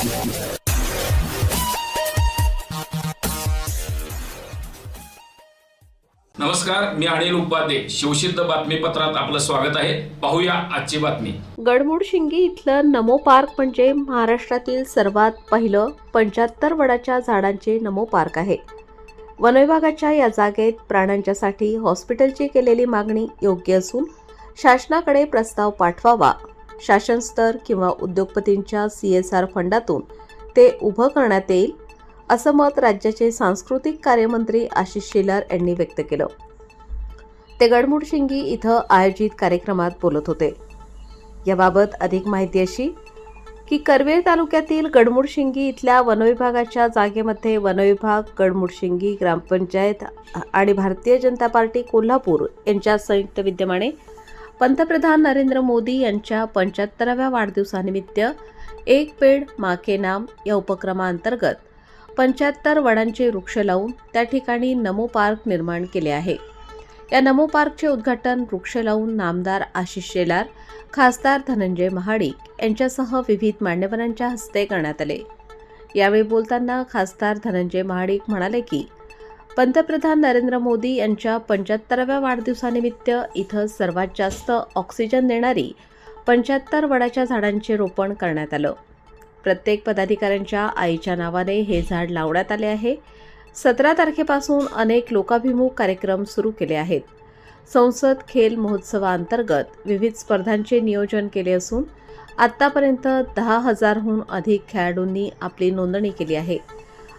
नमस्कार मी अनिल उपाध्ये. शिवसिद्ध बातमीपत्रात आपलं स्वागत आहे. पाहूया आजची बातमी. गडमुडशिंगी इथलं नमो पार्क म्हणजे महाराष्ट्रातील सर्वात पहिलं पंच्याहत्तर वडाच्या झाडांचे नमो पार्क आहे. वनविभागाच्या या जागेत प्राण्यांच्यासाठी हॉस्पिटलची केलेली मागणी योग्य असून शासनाकडे प्रस्ताव पाठवावा. शासन स्तर किंवा उद्योगपतींच्या सी एस आर फंडातून ते उभं करण्यात येईल असं मत राज्याचे सांस्कृतिक कार्यमंत्री आशिष शेलार यांनी व्यक्त केलं. ते गडमुडशिंगी इथं आयोजित कार्यक्रमात बोलत होते. याबाबत अधिक माहिती अशी की करवीर तालुक्यातील गडमुडशिंगी इथल्या वनविभागाच्या जागेमध्ये वनविभाग गडमुडशिंगी ग्रामपंचायत आणि भारतीय जनता पार्टी कोल्हापूर यांच्या संयुक्त विद्यमाने पंतप्रधान नरेंद्र मोदी यांच्या पंच्याहत्तराव्या वाढदिवसानिमित्त एक पेड माके नाम या उपक्रमाअंतर्गत पंच्याहत्तर वडांचे वृक्ष लावून त्या ठिकाणी नमो पार्क निर्माण केले आहे. या नमो पार्कचे उद्घाटन वृक्ष लावून नामदार आशिष शेलार खासदार धनंजय महाडिक यांच्यासह विविध मान्यवरांच्या हस्ते करण्यात आले. यावेळी बोलताना खासदार धनंजय महाडिक म्हणाले की पंतप्रधान नरेंद्र मोदी यांच्या पंच्याहत्तराव्या वाढदिवसानिमित्त इथं सर्वात जास्त ऑक्सिजन देणारी पंच्याहत्तर वडाच्या झाडांचे रोपण करण्यात आलं. प्रत्येक पदाधिकाऱ्यांच्या आईच्या नावाने हे झाड लावण्यात आले आहे. सतरा तारखेपासून अनेक लोकाभिमुख कार्यक्रम सुरू केले आहेत. संसद खेल महोत्सवाअंतर्गत विविध स्पर्धांचे नियोजन केले असून आत्तापर्यंत दहा हजारहून अधिक खेळाडूंनी आपली नोंदणी केली आहे.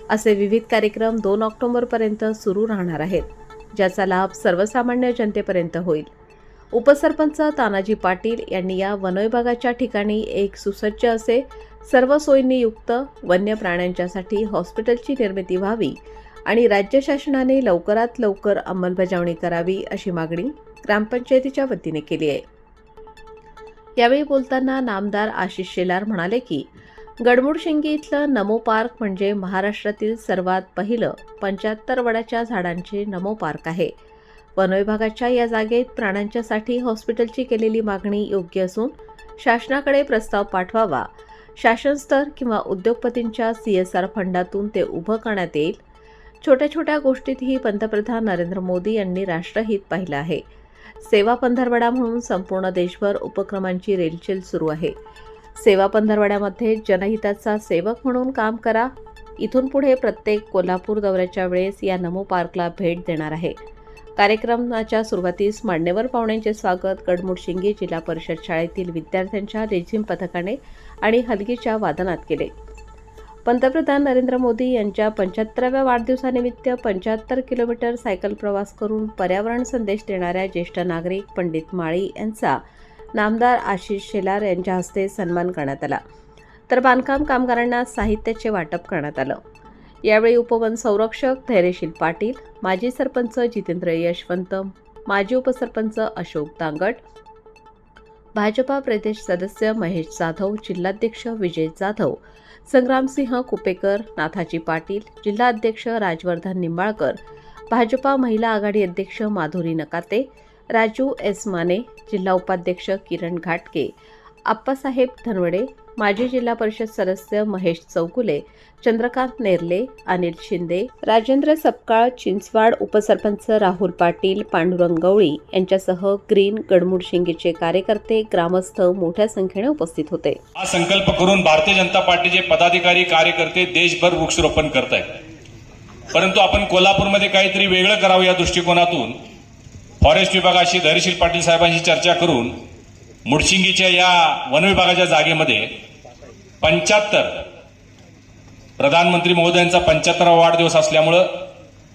असे विविध कार्यक्रम दोन ऑक्टोबरपर्यंत सुरू राहणार आहेत ज्याचा लाभ सर्वसामान्य जनतेपर्यंत होईल. उपसरपंच तानाजी पाटील यांनी या वनविभागाच्या ठिकाणी एक सुसज्ज असे सर्व सोयींनी युक्त वन्य प्राण्यांच्यासाठी हॉस्पिटलची निर्मिती व्हावी आणि राज्य शासनाने लवकरात लवकर अंमलबजावणी करावी अशी मागणी ग्रामपंचायतीच्या वतीने केली आहे. यावेळी बोलताना नामदार आशिष शेलार म्हणाले की गडमुडशिंगी इथलं नमो पार्क म्हणजे महाराष्ट्रातील सर्वात पहिलं पंच्याहत्तर वडाच्या झाडांचे नमो पार्क आहे. वनविभागाच्या या जागेत प्राण्यांच्यासाठी हॉस्पिटलची केलेली मागणी योग्य असून शासनाकडे प्रस्ताव पाठवावा शासनस्तर किंवा उद्योगपतींच्या सी एस आर फंडातून ते उभं करण्यात येईल. छोट्या छोट्या गोष्टीतही पंतप्रधान नरेंद्र मोदी यांनी राष्ट्रहित पाहिलं आहे. सेवा पंधरवडा म्हणून संपूर्ण देशभर उपक्रमांची रेलचेल सुरू आहे. सेवा पंधरवड्यामध्ये जनहिताचा सेवक म्हणून काम करा. इथून पुढे प्रत्येक कोल्हापूर दौऱ्याच्या वेळेस या नमो पार्कला भेट देणार आहे. कार्यक्रमाच्या सुरुवातीस मान्यवर पाहुण्यांचे स्वागत गडमुडशिंगी जिल्हा परिषद शाळेतील विद्यार्थ्यांच्या रेझिम पथकाने आणि हलगीच्या वादनात केले. पंतप्रधान नरेंद्र मोदी यांच्या पंच्याहत्तराव्या वाढदिवसानिमित्त पंच्याहत्तर किलोमीटर सायकल प्रवास करून पर्यावरण संदेश देणाऱ्या ज्येष्ठ नागरिक पंडित माळी यांचा नामदार आशिष शेलार यांच्या हस्ते सन्मान करण्यात आला. तर बांधकाम कामगारांना साहित्याचे वाटप करण्यात आलं. यावेळी उपवन संरक्षक धैर्यशील पाटील माजी सरपंच जितेंद्र यशवंत माजी उपसरपंच अशोक दांगट भाजपा प्रदेश सदस्य महेश जाधव जिल्हाध्यक्ष विजय जाधव संग्रामसिंह कुपेकर नाथाजी पाटील जिल्हाध्यक्ष राजवर्धन निंबाळकर भाजपा महिला आघाडी अध्यक्ष माधुरी नकाते राजू एस. माने जिल्हा उपाध्यक्ष किरण घाटके आप्पासाहेब धनवडे माजी जिल्हा परिषद सदस्य महेश चौकुले चंद्रकांत नेर्ले अनिल शिंदे राजेंद्र सपकाळ चिंचवाड उपसरपंच राहुल पाटील पांडुरंग गवळी यांच्यासह ग्रीन गडमुडशिंगीचे कार्यकर्ते ग्रामस्थ मोठ्या संख्येने उपस्थित होते. हा संकल्प करून भारतीय जनता पार्टीचे पदाधिकारी कार्यकर्ते देशभर वृक्षरोपण करत आहेत परंतु आपण कोल्हापूरमध्ये काहीतरी वेगळं करावं या दृष्टिकोनातून फॉरेस्ट विभागाशी धैर्यशील पाटील साहेबांशी चर्चा करून मुडशिंगीच्या या वन विभागाच्या जागेमध्ये पंच्याहत्तर प्रधानमंत्री महोदयांचा पंच्याहत्तरावा वाढदिवस असल्यामुळं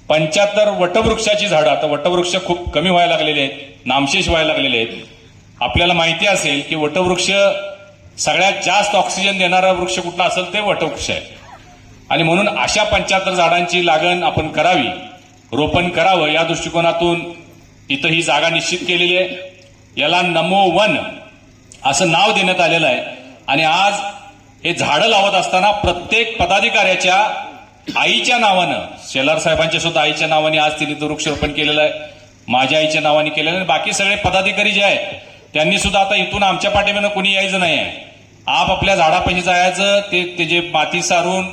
पंच्याहत्तर वटवृक्षाची झाडं आता वटवृक्ष खूप कमी व्हायला लागलेले आहेत नामशेष व्हायला लागलेले आहेत. आपल्याला माहिती असेल की वटवृक्ष सगळ्यात जास्त ऑक्सिजन देणारा वृक्ष कुठला असेल ते वटवृक्ष आहे. आणि म्हणून अशा पंच्याहत्तर झाडांची लागण आपण करावी रोपण करावं या दृष्टिकोनातून इथं ही जागा निश्चित केलेली आहे. याला नमो वन असं नाव देण्यात आलेलं आहे. आणि आज हे झाडं लावत असताना प्रत्येक पदाधिकाऱ्याच्या आईच्या नावानं शेलार साहेबांच्या सुद्धा आईच्या नावाने आज तिने तो वृक्षारोपण केलेलं आहे. माझ्या आईच्या नावाने केलेलं आहे. बाकी सगळे पदाधिकारी जे आहेत त्यांनी सुद्धा आता इथून आमच्या पाठीमानं कोणी यायचं नाही आहे. आपापल्या झाडापाशी जायचं ते त्याचे माती सारून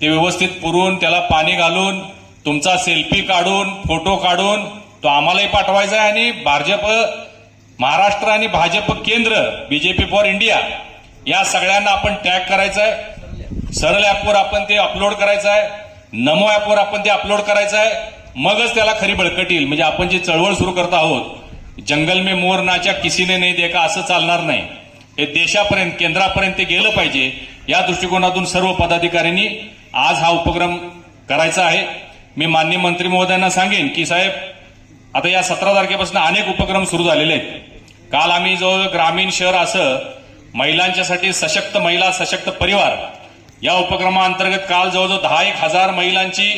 ते व्यवस्थित पुरून त्याला पाणी घालून तुमचा सेल्फी काढून फोटो काढून तो आम्हालाही पाठवायचा आहे आणि भाजप महाराष्ट्र आणि भाजप केंद्र बीजेपी फॉर इंडिया या सगळ्यांना आपण टॅग करायचं आहे सरळ ॲपवर आपण ते अपलोड करायचं आहे नमो ॲपवर आपण ते अपलोड करायचं आहे मगच त्याला खरी बळकट येईल. म्हणजे आपण जी चळवळ सुरू करत आहोत जंगल में मोर नाच्या किसीने नाही देखा असं चालणार नाही. हे देशापर्यंत केंद्रापर्यंत ते गेलं पाहिजे. या दृष्टिकोनातून सर्व पदाधिकाऱ्यांनी आज हा उपक्रम करायचा आहे. मी माननीय मंत्री महोदयांना सांगेन की साहेब आता या सतरा तारखेपासून अनेक उपक्रम सुरू झालेले आहेत. काल आम्ही जवळजवळ ग्रामीण शहर असं महिलांच्यासाठी सशक्त महिला सशक्त परिवार या उपक्रमाअंतर्गत काल जवळजवळ दहा एक हजार महिलांची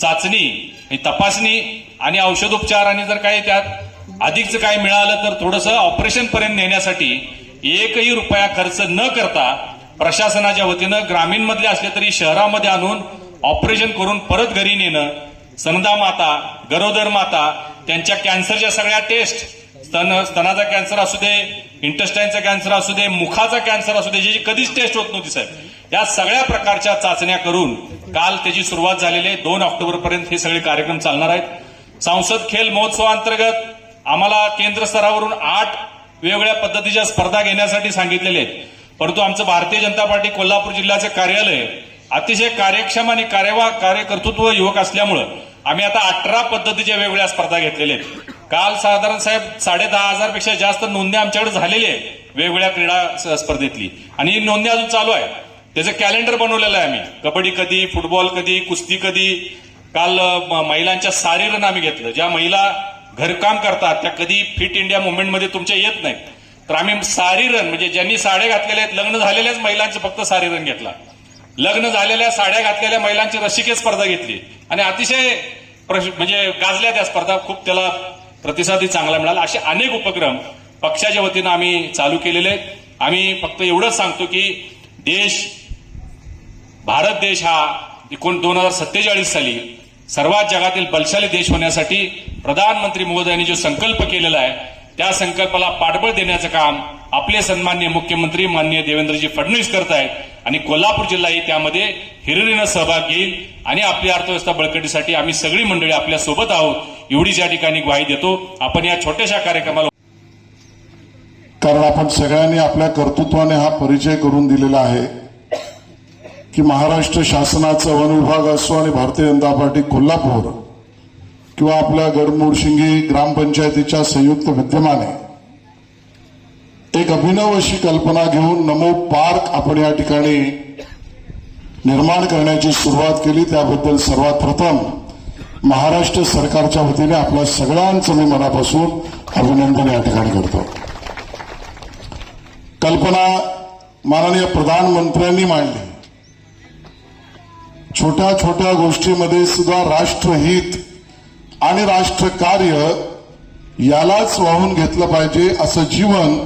चाचणी तपासणी आणि औषधोपचार आणि जर काही त्यात अधिकचं काही मिळालं तर थोडंसं ऑपरेशन पर्यंत नेण्यासाठी एकही रुपया खर्च न करता प्रशासनाच्या वतीनं ग्रामीण मधले असले तरी शहरामध्ये आणून ऑपरेशन करून परत घरी नेणं स्तनदा माता गरोदर माता त्यांच्या कॅन्सरच्या सगळ्या टेस्ट स्तन स्तनाचा कॅन्सर असू दे इंटेस्टाईनचा कॅन्सर असू दे मुखाचा कॅन्सर असू दे ज्याची कधीच टेस्ट होत नव्हती साहेब. या सगळ्या प्रकारच्या चाचण्या करून काल त्याची सुरुवात झालेली आहे. दोन ऑक्टोबर पर्यंत हे सगळे कार्यक्रम चालणार आहेत. संसद खेल महोत्सवाअंतर्गत आम्हाला केंद्र स्तरावरून आठ वेगवेगळ्या पद्धतीच्या स्पर्धा घेण्यासाठी सांगितलेले आहेत. परंतु आमचं भारतीय जनता पार्टी कोल्हापूर जिल्ह्याचं कार्यालय अतिशय कार्यक्षम आणि कार्यवा कार्यकर्तृत्व युवक असल्यामुळं आम्ही आता अठरा पद्धतीच्या वेगवेगळ्या स्पर्धा घेतलेल्या आहेत. काल साधारण साहेब साडे दहा हजारपेक्षा जास्त नोंदणी आमच्याकडे झालेली आहे वेगवेगळ्या क्रीडा स्पर्धेतली. आणि ही नोंदणी अजून चालू आहे. त्याचं कॅलेंडर बनवलेलं आहे आम्ही. कबड्डी कधी फुटबॉल कधी कुस्ती कधी. काल म- महिलांच्या सारी रन आम्ही घेतलं. ज्या महिला घरकाम करतात त्या कधी फिट इंडिया मुवमेंटमध्ये तुमच्या येत नाहीत. तर आम्ही सारी रन म्हणजे ज्यांनी साड्या घातलेल्या आहेत लग्न झालेल्याच महिलांचं फक्त सारी रन घेतला. लग्न झालेल्या साड्या घातलेल्या महिलांची रसिके स्पर्धा घेतली. आणि अतिशय म्हणजे गाजल्या त्या स्पर्धा खूप त्याला प्रतिसादही चांगला मिळाला. असे अनेक उपक्रम पक्षाच्या वतीनं आम्ही चालू केलेले आहेत. आम्ही फक्त एवढंच सांगतो की देश भारत देश हा एकोण दोन हजार सत्तेचाळीस साली सर्वात जगातील बलशाली देश होण्यासाठी प्रधानमंत्री मोदयांनी जो संकल्प केलेला आहे त्या संकल्पाला पाठबळ देण्याचं काम आपले सन्मान्य मुख्यमंत्री माननीय देवेंद्रजी फडणवीस करत आहेत आणि कोल्हापूर जिल्हाही त्यामध्ये हिरिरीनं सहभाग घेईल आणि आपली अर्थव्यवस्था बळकटीसाठी आम्ही सगळी मंडळी आपल्यासोबत आहोत. एवढीच या ठिकाणी ग्वाही देतो. आपण या छोट्याशा कार्यक्रमाला कारण आपण सगळ्यांनी आपल्या कर्तृत्वाने हा परिचय करून दिलेला आहे की महाराष्ट्र शासनाचा वन विभाग असो आणि भारतीय जनता पार्टी कोल्हापूर किंवा आपल्या गडमुडशिंगी ग्रामपंचायतीच्या संयुक्त विद्यमाने एक अभिनव अशी कल्पना घेऊन नमो पार्क आपण या ठिकाणी निर्माण करण्याची सुरुवात केली. त्याबद्दल सर्वात प्रथम महाराष्ट्र सरकारच्या वतीने आपल्या सगळ्यांचं मी मनापासून अभिनंदन या ठिकाणी करतो. कल्पना माननीय प्रधानमंत्र्यांनी मांडली. छोट्या छोट्या गोष्टीमध्ये सुद्धा राष्ट्रहित आणि राष्ट्रकार्य यालाच वाहून घेतलं पाहिजे असं जीवन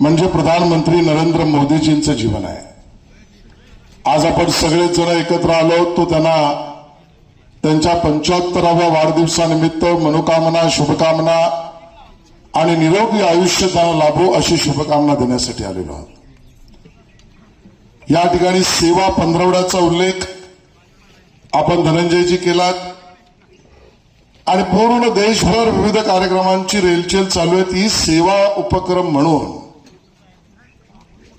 म्हणजे प्रधानमंत्री नरेंद्र मोदीजींचं जीवन आहे. आज आपण सगळेच जण एकत्र आलो तो त्यांना त्यांच्या पंच्याहत्तराव्या वाढदिवसानिमित्त मनोकामना शुभकामना आणि निरोगी आयुष्य त्यांना लाभो अशी शुभकामना देण्यासाठी आलेलो आहोत. या ठिकाणी सेवा पंधरवड्याचा उल्लेख आपण धनंजयजी केलात. आणि पूर्ण देशभर विविध कार्यक्रमांची रेलचेल चालू आहे. ती सेवा उपक्रम म्हणून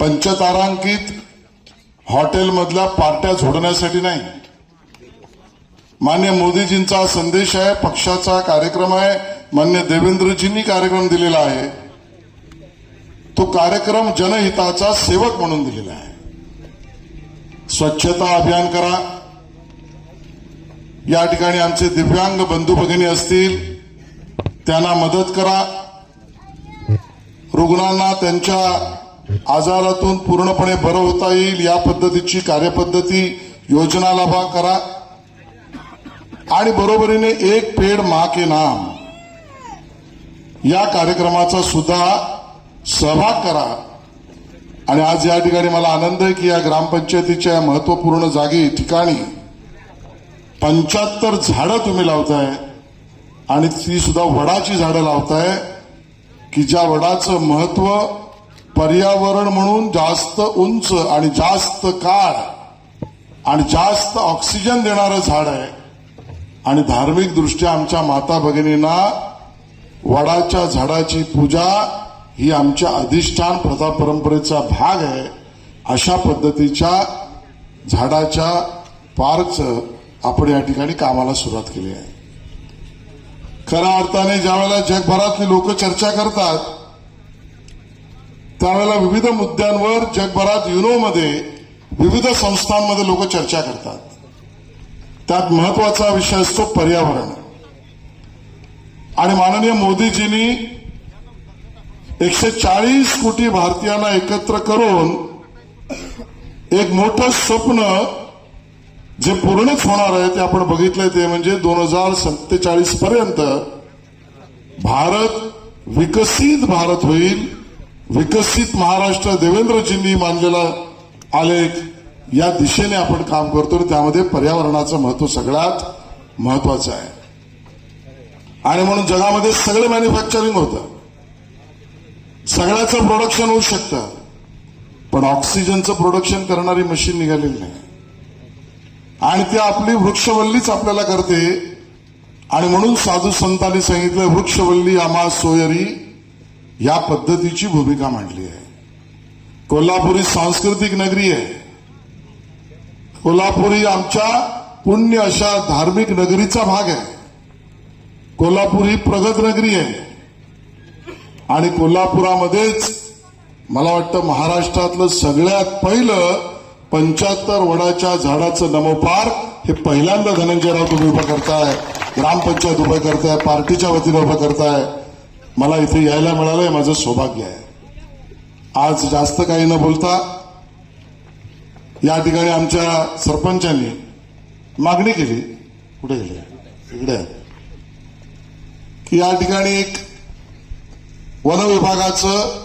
पंचतारांकित हॉटेलमधल्या पार्ट्या झोडण्यासाठी नाही. मान्य मोदीजींचा संदेश आहे पक्षाचा कार्यक्रम आहे मान्य देवेंद्रजींनी कार्यक्रम दिलेला आहे. तो कार्यक्रम जनहिताचा सेवक म्हणून दिलेला आहे. स्वच्छता अभियान करा. या ठिकाणी आमचे दिव्यांग बंधू भगिनी असतील त्यांना मदत करा. रुग्णांना त्यांच्या आजारातून पूर्णपणे बरं होता येईल या पद्धतीची कार्यपद्धती योजना लाभा करा. आणि बरोबरीने एक पेड मा के नाम. या कार्यक्रमाचा सुद्धा सहभाग करा. आणि आज या ठिकाणी मला आनंद आहे की या ग्रामपंचायतीच्या महत्त्वपूर्ण जागी ठिकाणी पंच्याहत्तर झाडं तुम्ही लावताय. आणि ती सुद्धा वडाची झाडं लावताय की ज्या वडाचं महत्त्व पर्यावरण म्हणून जास्त उंच आणि जास्त काळ आणि जास्त ऑक्सिजन देणारं झाड आहे. आणि धार्मिक दृष्ट्या आमच्या माता भगिनींना वडाच्या झाडाची पूजा ही आमच्या अधिष्ठान प्रथा परंपरेचा भाग आहे. अशा पद्धतीच्या झाडाच्या पार्कचं आपण या ठिकाणी कामाला सुरुवात केली आहे. खऱ्या अर्थाने ज्या वेळेला जगभरातली लोक चर्चा करतात त्यावेळेला विविध मुद्द्यांवर जगभरात युनोमध्ये विविध संस्थांमध्ये लोक चर्चा करतात. त्यात महत्त्वाचा विषय असतो पर्यावरण. आणि माननीय मोदीजींनी एकशे चाळीस कोटी भारतीयांना एकत्र करून एक मोठं स्वप्न जे पूर्णच होणार आहे ते आपण बघितलंय ते म्हणजे दोन हजार सत्तेचाळीस पर्यंत भारत विकसित भारत होईल विकसित महाराष्ट्र देवेंद्रजींनी मानलेला आलेख या दिशेने आपण काम करतो त्यामध्ये पर्यावरणाचं महत्त्व सगळ्यात महत्वाचं आहे. आणि म्हणून जगामध्ये सगळं मॅन्युफॅक्चरिंग होतं. सगळ्याचं प्रोडक्शन होऊ शकतं. पण ऑक्सिजनचं प्रोडक्शन करणारी मशीन निघालेली नाही. आणि ती आपली वृक्षवल्लीच आपल्याला करते. आणि म्हणून साधू संतांनी सांगितलं वृक्षवल्ली आम्हा सोयरी या पद्धतीची भूमिका मांडली आहे. कोल्हापुरी सांस्कृतिक नगरी आहे. कोल्हापुरी आमच्या पुण्य अशा धार्मिक नगरीचा भाग आहे. कोल्हापूर ही प्रगत नगरी आहे. आणि कोल्हापुरामध्येच मला वाटतं महाराष्ट्रातलं सगळ्यात पहिलं पंच्याहत्तर वडाच्या झाडाचं नमोपार हे पहिल्यांदा धनंजयराव तुम्ही उभं करताय ग्रामपंचायत उभं करताय पार्टीच्या वतीनं उभं करताय. मला इथे यायला मिळालंय माझं सौभाग्य आहे. आज जास्त काही न बोलता या ठिकाणी आमच्या सरपंचांनी मागणी केली. कुठे गेले? इकडे. की या ठिकाणी एक वन विभागाचं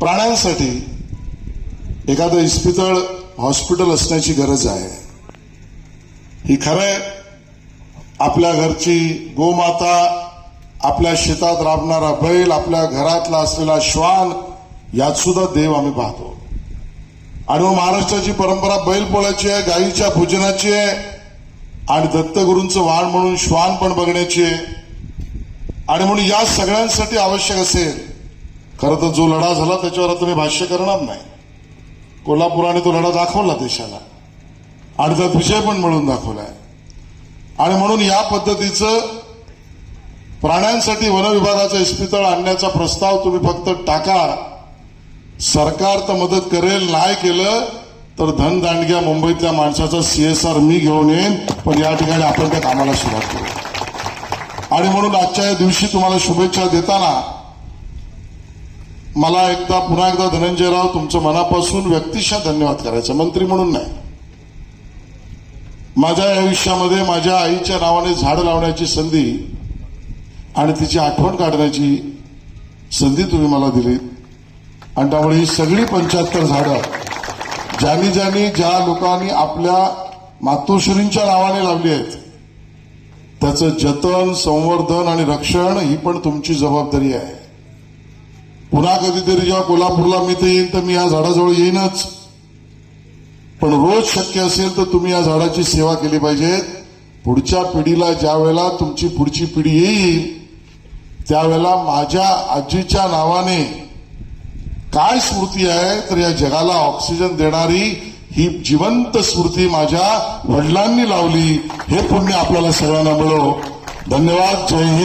प्राण्यांसाठी एखादं इस्पितळ हॉस्पिटल असण्याची गरज आहे. ही खरं आपल्या घरची गोमाता आपल्या शेतात राबणारा बैल आपल्या घरातला असलेला श्वान यात सुद्धा देव आम्ही पाहतो. आणि मग महाराष्ट्राची परंपरा बैलपोळ्याची आहे गायीच्या पूजनाची आहे आणि दत्तगुरूंचं वाण म्हणून श्वान पण बघण्याची आहे. आणि म्हणून या सगळ्यांसाठी आवश्यक असेल खरं तर जो लढा झाला त्याच्यावर आता मी भाष्य करणार नाही. कोल्हापुराने तो लढा दाखवला देशाला. आणि त्यात विजय पण मिळून दाखवलाय आणि म्हणून या पद्धतीचं प्राण्यांसाठी वनविभागाचं इस्पितळ आणण्याचा प्रस्ताव तुम्ही फक्त टाका. सरकार तर मदत करेल नाही केलं तर धनदांडग्या मुंबईतल्या माणसाचा सीएसआर मी घेऊन येईन पण या ठिकाणी आपण त्या कामाला सुरुवात करू. आणि म्हणून आजच्या या दिवशी तुम्हाला शुभेच्छा देताना मला एकदा पुन्हा एकदा धनंजयराव तुमचं मनापासून व्यक्तिशः धन्यवाद करायचं. मंत्री म्हणून नाही. माझ्या आयुष्यामध्ये माझ्या आईच्या नावाने झाड लावण्याची संधी आणि तिची आठवण काढण्याची संधी तुम्ही मला दिली आणि त्यामुळे ही सगळी पंच्याहत्तर झाडं ज्यांनी ज्यांनी ज्या लोकांनी आपल्या मातोश्रींच्या नावाने लावली आहेत त्याचं जतन संवर्धन आणि रक्षण ही पण तुमची जबाबदारी आहे. पुन्हा कधीतरी जेव्हा कोल्हापूरला मी ते येईन तर मी या झाडाजवळ येईनच. पण रोज शक्य असेल तर तुम्ही या झाडाची सेवा केली पाहिजे पुढच्या पिढीला ज्या वेळेला तुमची पुढची पिढी येईल त्यावेळेला माझ्या आजीच्या नावाने काय स्मृती आहे तर या जगाला ऑक्सिजन देणारी ही जिवंत स्मृती माझ्या वडिलांनी लावली. हे पुण्य आपल्याला सगळ्यांना मिळो. धन्यवाद. जय हिंद.